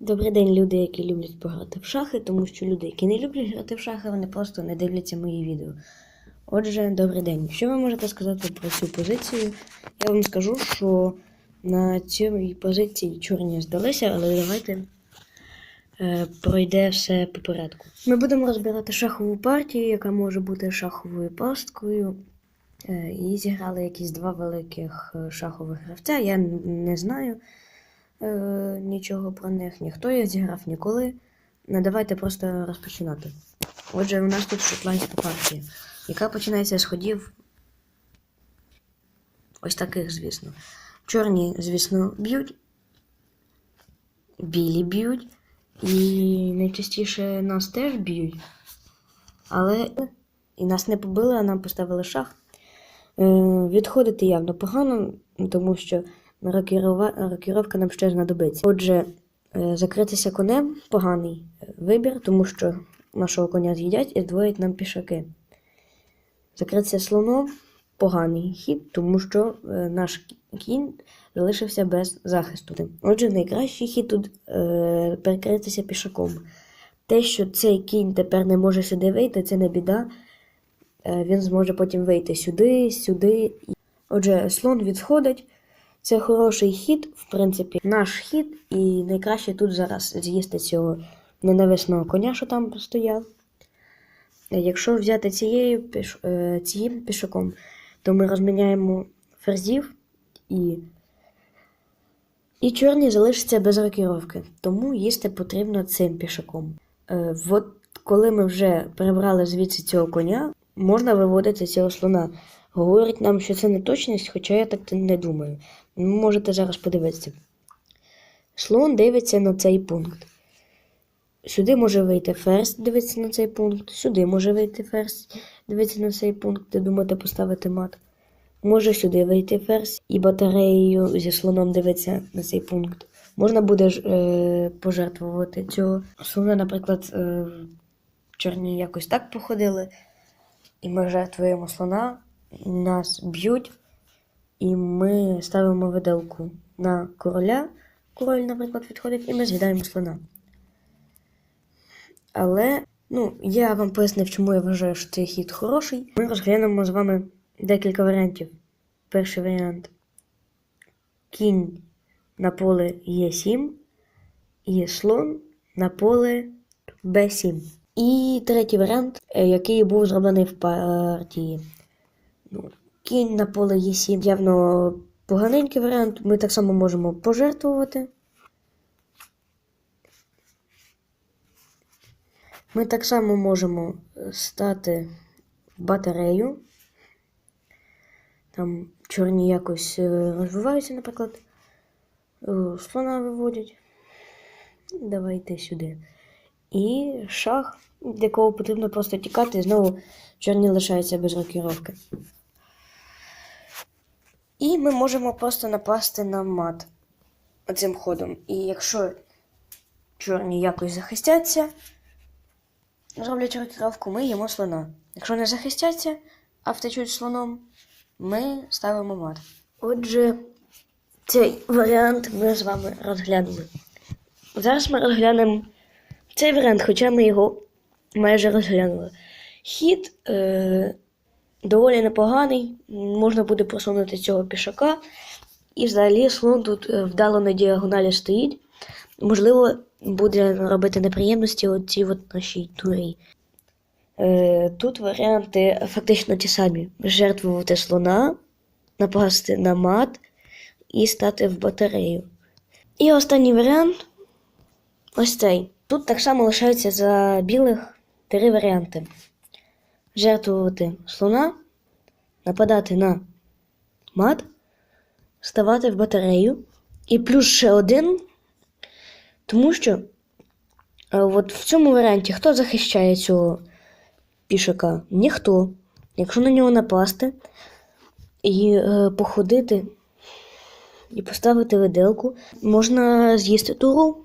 Добрий день, люди, які люблять пограти в шахи, тому що люди, які не люблять грати в шахи, вони просто не дивляться мої відео. Отже, добрий день. Що ви можете сказати про цю позицію? Я вам скажу, що на цій позиції чорні здалися, але давайте е, пройде все по порядку. Ми будемо розбирати шахову партію, яка може бути шаховою пасткою. Е, і зіграли якісь два великих е, шахових гравця. Я не знаю е, нічого про них, ніхто їх зіграв ніколи. Ну, давайте просто розпочинати. Отже, у нас тут шотландська партія, яка починається з ходів ось таких, звісно. Чорні, звісно, б'ють, білі б'ють, і найчастіше нас теж б'ють. Але і нас не побили, а нам поставили шах. Е, відходити явно погано, тому що рокіровка нам ще знадобиться. Отже, е, закритися конем поганий вибір, тому що нашого коня з'їдять і здвоять нам пішаки. Закритися слоном поганий хід, тому що е, наш кінь залишився без захисту. Отже, найкращий хід тут е, перекритися пішаком. Те, що цей кінь тепер не може сюди вийти, це не біда. Е, Він зможе потім вийти сюди, сюди. Отже, слон відходить. Це хороший хід, в принципі, наш хід, і найкраще тут зараз з'їсти цього ненависного коня, що там стояв. Якщо взяти цією піш... е, цим пішаком, то ми розміняємо ферзів і. І чорні залишаться без рокіровки, тому їсти потрібно цим пішаком. Е, от коли ми вже прибрали звідси цього коня, можна виводити цього слона. Говорить нам, що це не точність, хоча я так не думаю. Можете зараз подивитися. Слон дивиться на цей пункт. Сюди може вийти ферзь, дивиться на цей пункт. Сюди може вийти ферзь, дивиться на цей пункт, де думаєте поставити мат. Може сюди вийти ферзь і батареєю зі слоном дивиться на цей пункт. Можна буде е, пожертвувати цього слона, наприклад, е, чорні якось так походили, і ми жертвуємо слона, нас б'ють, і ми ставимо виделку на короля. Король, наприклад, відходить, і ми з'їдаємо слона. Але, ну, я вам пояснив, чому я вважаю, що цей хід хороший. Ми розглянемо з вами декілька варіантів. Перший варіант. Кінь на поле Е7 і слон на поле Б7. І третій варіант, е, який був зроблений в партії. Ну, кінь на поле Е7 явно поганенький варіант. Ми так само можемо пожертвувати. Ми так само можемо е, стати батарею. Там чорні якось е, розвиваються, наприклад. Е, Слона виводять. Давайте сюди. І шах, від якого потрібно просто тікати, і знову чорні лишаються без рокіровки. І ми можемо просто напасти на мат цим ходом. І якщо чорні якось захистяться, зроблять рокіровку, ми їмо слона. Якщо не захистяться, а втечуть слоном, ми ставимо мат. Отже, цей варіант ми з вами розглянули. Зараз ми розглянемо цей варіант, хоча ми його майже розглянули. Хід е, доволі непоганий, можна буде просунути цього пішака. І взагалі слон тут е, вдало на діагоналі стоїть. Можливо, буде робити неприємності оці от нашій турі. Е, тут варіанти фактично ті самі: жертвувати слона, напасти на мат і стати в батарею. І останній варіант ось цей. Тут так само лишаються за білих три варіанти: жертвувати слона, нападати на мат, ставати в батарею. І плюс ще один, тому що е, от в цьому варіанті хто захищає цього пішака? Ніхто. Якщо на нього напасти і е, походити і поставити виделку, можна з'їсти туру.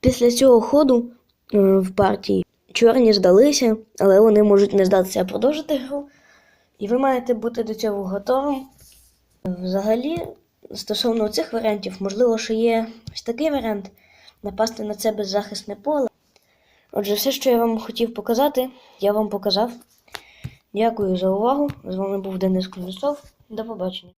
Після цього ходу е, в партії чорні здалися, але вони можуть не здатися, а продовжити гру. І ви маєте бути до цього готовим. Взагалі, стосовно цих варіантів, можливо, що є ось такий варіант напасти на це беззахисне поле. Отже, все, що я вам хотів показати, я вам показав. Дякую за увагу. З вами був Денис Кузнецов. До побачення.